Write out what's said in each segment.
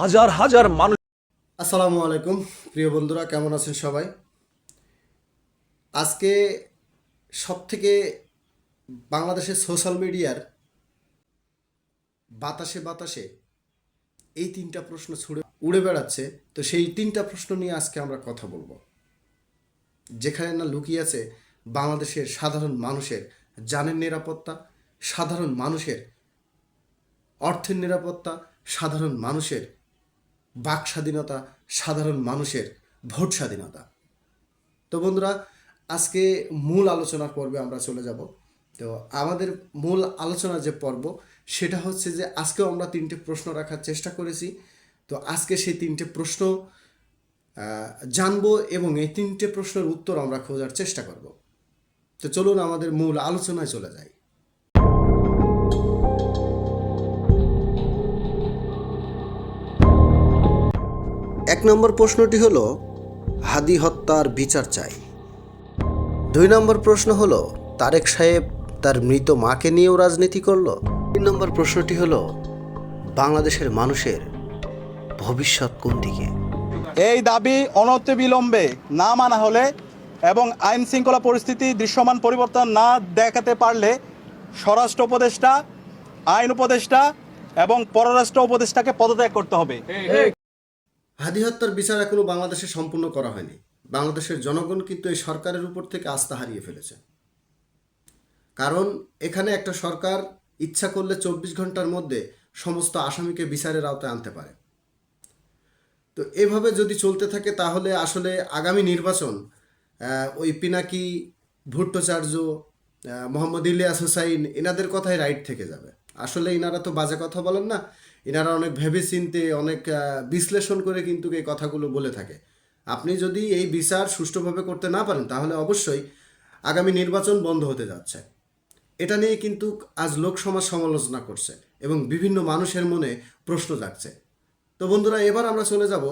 হাজার হাজার মানুষ আসসালামু আলাইকুম, প্রিয় বন্ধুরা, কেমন আছেন সবাই? আজকে সব থেকে বাংলাদেশের সোশ্যাল মিডিয়ার বাতাসে বাতাসে এই তিনটা প্রশ্ন ছুড়ে উড়ে বেড়াচ্ছে। তো সেই তিনটা প্রশ্ন নিয়ে আজকে আমরা কথা বলব। যেখানে না লুকিয়ে আছে বাংলাদেশের সাধারণ মানুষের জানের নিরাপত্তা, সাধারণ মানুষের অর্থের নিরাপত্তা, সাধারণ মানুষের বাক স্বাধীনতা সাধারণ মানুষের ভোট স্বাধীনতা। তো বন্ধুরা, আজকে মূল আলোচনার পর্বে আমরা চলে যাব। তো আমাদের মূল আলোচনার যে পর্ব, সেটা হচ্ছে যে আজকেও আমরা তিনটে প্রশ্ন রাখার চেষ্টা করেছি। তো আজকে সেই তিনটে প্রশ্ন জানব এবং এই তিনটে প্রশ্নের উত্তর আমরা খোঁজার চেষ্টা করব। তো চলুন আমাদের মূল আলোচনায় চলে যাই। এক নম্বর প্রশ্নটি হলো, হাদি হত্যার বিচার চাই। দুই নম্বর প্রশ্ন হলো, তারেক সাহেব তার মৃত মাকে নিয়েও রাজনীতি করল? তিন নম্বর প্রশ্নটি হলো, বাংলাদেশের মানুষের ভবিষ্যৎ কোন দিকে? এই দাবি অনতি বিলম্বে না মানা হলে এবং আইন শৃঙ্খলা পরিস্থিতি দৃশ্যমান পরিবর্তন না দেখাতে পারলে স্বরাষ্ট্র উপদেষ্টা, আইন উপদেষ্টা এবং পররাষ্ট্র উপদেষ্টাকে পদত্যাগ করতে হবে। হাদি হত্যার বিচার এখনও বাংলাদেশে সম্পূর্ণ করা হয়নি। বাংলাদেশের জনগণ কিন্তু এই সরকারের উপর থেকে আস্থা হারিয়ে ফেলেছে। কারণ এখানে একটা সরকার ইচ্ছা করলে চব্বিশ ঘণ্টার মধ্যে সমস্ত আসামিকে বিচারের আওতায় আনতে পারে। তো এভাবে যদি চলতে থাকে তাহলে আসলে আগামী নির্বাচন ওই পিনাকি, ভুট্টোচার্য মোহাম্মদ ইলিয়াস হুসাইন, এনাদের কথাই রাইট থেকে যাবে। আসলে এনারা তো বাজে কথা বলেন না ইনারা অনেক ভেবে চিনতে অনেক বিশ্লেষণ করে কিন্তু এই কথাগুলো বলে থাকে। আপনি যদি এই বিচার সুষ্ঠুভাবে করতে না পারেন, তাহলে অবশ্যই আগামী নির্বাচন বন্ধ হতে যাচ্ছে। এটা নিয়ে কিন্তু আজ লোকসমাজ সমালোচনা করছে এবং বিভিন্ন মানুষের মনে প্রশ্ন জাগছে। তো বন্ধুরা, এবার আমরা চলে যাব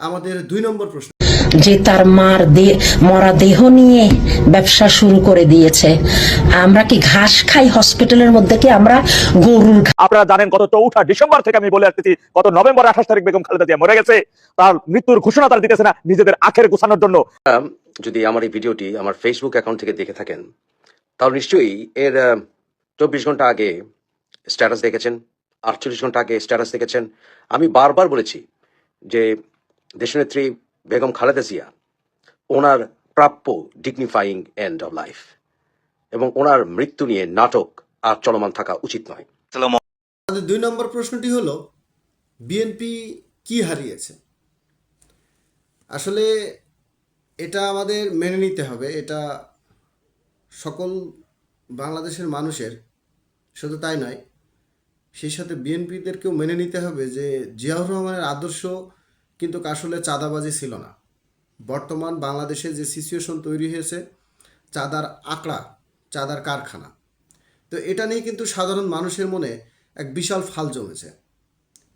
আমাদের দুই নম্বর প্রশ্ন যে তার মার দে- মরা দেহ নিয়ে ব্যবসা শুরু করে দিয়েছে। আমরা কি ঘাস খাই হসপিটালের মধ্যে কি আমরা গরুর আপনারা জানেন গত চৌঠা ডিসেম্বর থেকে আমি বলে আসতেছি গত নভেম্বর আঠাশ তারিখ বেগম খালেদা জিয়া মরে গেছে। তার মৃত্যুর ঘোষণা তারা দিতেছে না নিজেদের আখের গোছানোর জন্য। যদি আমার এই ভিডিওটি আমার ফেসবুক অ্যাকাউন্ট থেকে দেখে থাকেন তাহলে নিশ্চয়ই এর চব্বিশ ঘণ্টা আগে স্ট্যাটাস দেখেছেন আটচল্লিশ ঘণ্টা আগে স্ট্যাটাস দেখেছেন। আমি বারবার বলেছি যে দেশনেত্রী বেগম খালেদা জিয়া ওনার প্রাপ্য ডিগনিফাইং এন্ড অফ লাইফ এবং ওনার মৃত্যু নিয়ে নাটক আর চলমান থাকা উচিত নয়। আমাদের দুই নম্বর প্রশ্নটি হলো বিএনপি কি হারিয়েছে? আসলে এটা আমাদের মেনে নিতে হবে এটা সকল বাংলাদেশের মানুষের শুধু তাই নয় সেই সাথে বিএনপিদেরকেও মেনে নিতে হবে যে জিয়াউর রহমানের আদর্শ কিন্তু আসলে চাঁদাবাজি ছিল না। বর্তমান বাংলাদেশে যে সিচুয়েশন তৈরি হয়েছে, চাঁদার আঁকড়া, চাঁদার কারখানা। তো এটা নিয়ে কিন্তু সাধারণ মানুষের মনে এক বিশাল ফাল জমেছে।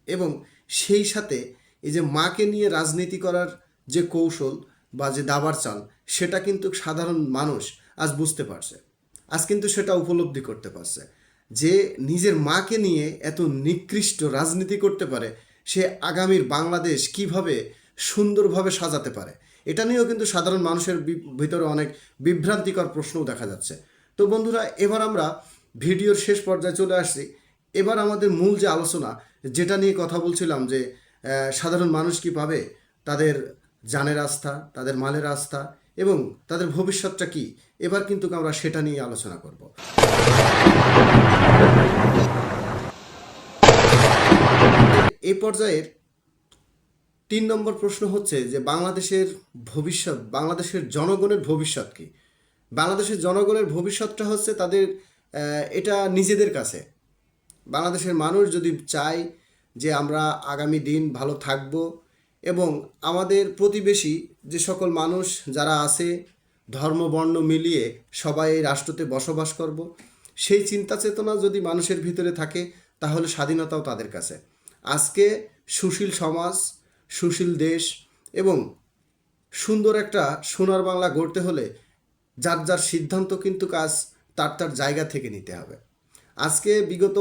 এবং সেই সাথে এই যে মাকে নিয়ে রাজনীতি করার যে কৌশল বা যে দাবার চাল, সেটা কিন্তু সাধারণ মানুষ আজ বুঝতে পারছে। আজ কিন্তু সেটা উপলব্ধি করতে পারছে। যে নিজের মাকে নিয়ে এত নিকৃষ্ট রাজনীতি করতে পারে সে আগামীর বাংলাদেশ কীভাবে সুন্দরভাবে সাজাতে পারে? এটা নিয়েও কিন্তু সাধারণ মানুষের ভিতরে অনেক বিভ্রান্তিকর প্রশ্নও দেখা যাচ্ছে। তো বন্ধুরা, এবার আমরা ভিডিওর শেষ পর্যায়ে চলে আসছি। এবার আমাদের মূল যে আলোচনা, যেটা নিয়ে কথা বলছিলাম যে সাধারণ মানুষ কি পাবে? তাদের জানের আস্থা, তাদের মালের আস্থা এবং তাদের ভবিষ্যৎটা কি? এবার কিন্তু আমরা সেটা নিয়ে আলোচনা করব। এই পর্যায়ের তিন নম্বর প্রশ্ন হচ্ছে যে বাংলাদেশের ভবিষ্যৎ, বাংলাদেশের জনগণের ভবিষ্যৎ কি? বাংলাদেশের জনগণের ভবিষ্যৎটা হচ্ছে তাদের এটা নিজেদের কাছে। বাংলাদেশের মানুষ যদি চায় যে আমরা আগামী দিন ভালো থাকব এবং আমাদের প্রতিবেশী যে সকল মানুষ যারা আছে, ধর্ম, বর্ণ মিলিয়ে সবাই এই রাষ্ট্রতে বসবাস করব, সেই চিন্তা চেতনা যদি মানুষের ভিতরে থাকে, তাহলে স্বাধীনতাও তাদের কাছে। আজকে সুশীল সমাজ, সুশীল দেশ এবং সুন্দর একটা সোনার বাংলা গড়তে হলে যার যার সিদ্ধান্ত কিন্তু কাজ তার তার জায়গা থেকে নিতে হবে। আজকে বিগত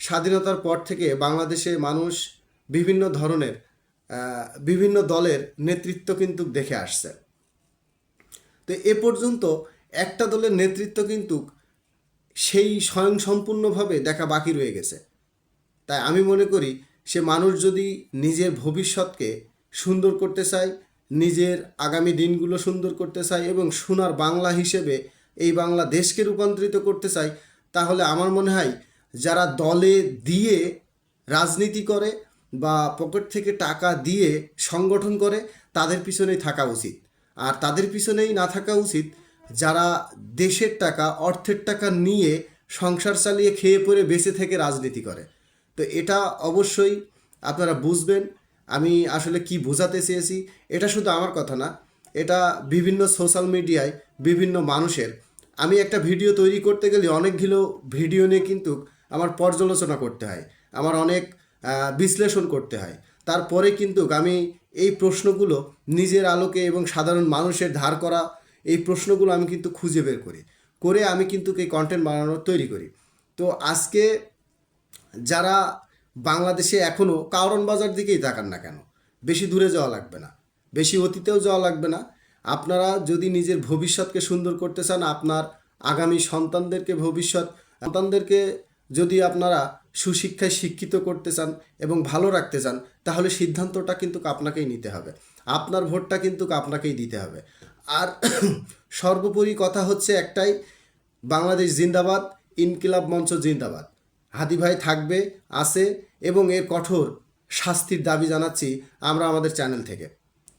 স্বাধীনতার পর থেকে বাংলাদেশে মানুষ বিভিন্ন ধরনের বিভিন্ন দলের নেতৃত্ব কিন্তু দেখে আসছে। তো এ পর্যন্ত একটা দলের নেতৃত্ব কিন্তু সেই স্বয়ংসম্পূর্ণভাবে দেখা বাকি রয়ে গেছে। তাই আমি মনে করি সে মানুষ যদি নিজের ভবিষ্যৎকে সুন্দর করতে চায়, নিজের আগামী দিনগুলো সুন্দর করতে চায় এবং সোনার বাংলা হিসেবে এই বাংলা দেশকে রূপান্তরিত করতে চায়, তাহলে আমার মনে হয় যারা দলে দিয়ে রাজনীতি করে বা পকেট থেকে টাকা দিয়ে সংগঠন করে, তাদের পিছনেই থাকা উচিত। আর তাদের পিছনেই না থাকা উচিত যারা দেশের টাকা, অর্থের টাকা নিয়ে সংসার চালিয়ে খেয়ে পরে বেঁচে থেকে রাজনীতি করে। তো এটা অবশ্যই আপনারা বুঝবেন। আমি আসলে কি বোঝাতে চেয়েছি, এটা শুধু আমার কথা না, এটা বিভিন্ন সোশ্যাল মিডিয়ায় বিভিন্ন মানুষের। আমি একটা ভিডিও তৈরি করতে গেলে অনেকগুলো ভিডিও নিয়ে কিন্তু আমার পর্যালোচনা করতে হয়, আমার অনেক বিশ্লেষণ করতে হয়। তারপরে কিন্তু আমি এই প্রশ্নগুলো নিজের আলোকে এবং সাধারণ মানুষের ধার করা এই প্রশ্নগুলো আমি কিন্তু খুঁজে বের করি, করে আমি কিন্তু এই কন্টেন্ট বানানোর তৈরি করি। তো আজকে যারা বাংলাদেশে এখনও কারণ বাজার দিকেই তাকান না কেন? বেশি দূরে যাওয়া লাগবে না। বেশি অতীতেও যাওয়া লাগবে না। আপনারা যদি নিজের ভবিষ্যৎকে সুন্দর করতে চান, আপনার আগামী সন্তানদেরকে ভবিষ্যৎ, সন্তানদেরকে যদি আপনারা সুশিক্ষায় শিক্ষিত করতে চান এবং ভালো রাখতে চান, তাহলে সিদ্ধান্তটা কিন্তু আপনাকেই নিতে হবে। আপনার ভোটটা কিন্তু আপনাকেই দিতে হবে। আর সর্বোপরি কথা হচ্ছে একটাই, বাংলাদেশ জিন্দাবাদ, ইনকিলাব মঞ্চ জিন্দাবাদ। হাদি ভাই থাকবে, আছে এবং এর কঠোর শাস্তির দাবি জানাচ্ছি আমরা আমাদের চ্যানেল থেকে।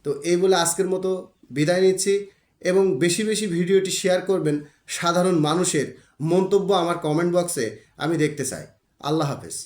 তো এই বলে আজকের মতো বিদায় নিচ্ছি এবং বেশি বেশি ভিডিওটি শেয়ার করবেন সাধারণ মানুষের মন্তব্য আমার কমেন্ট বক্সে আমি দেখতে চাই। আল্লাহ হাফেজ।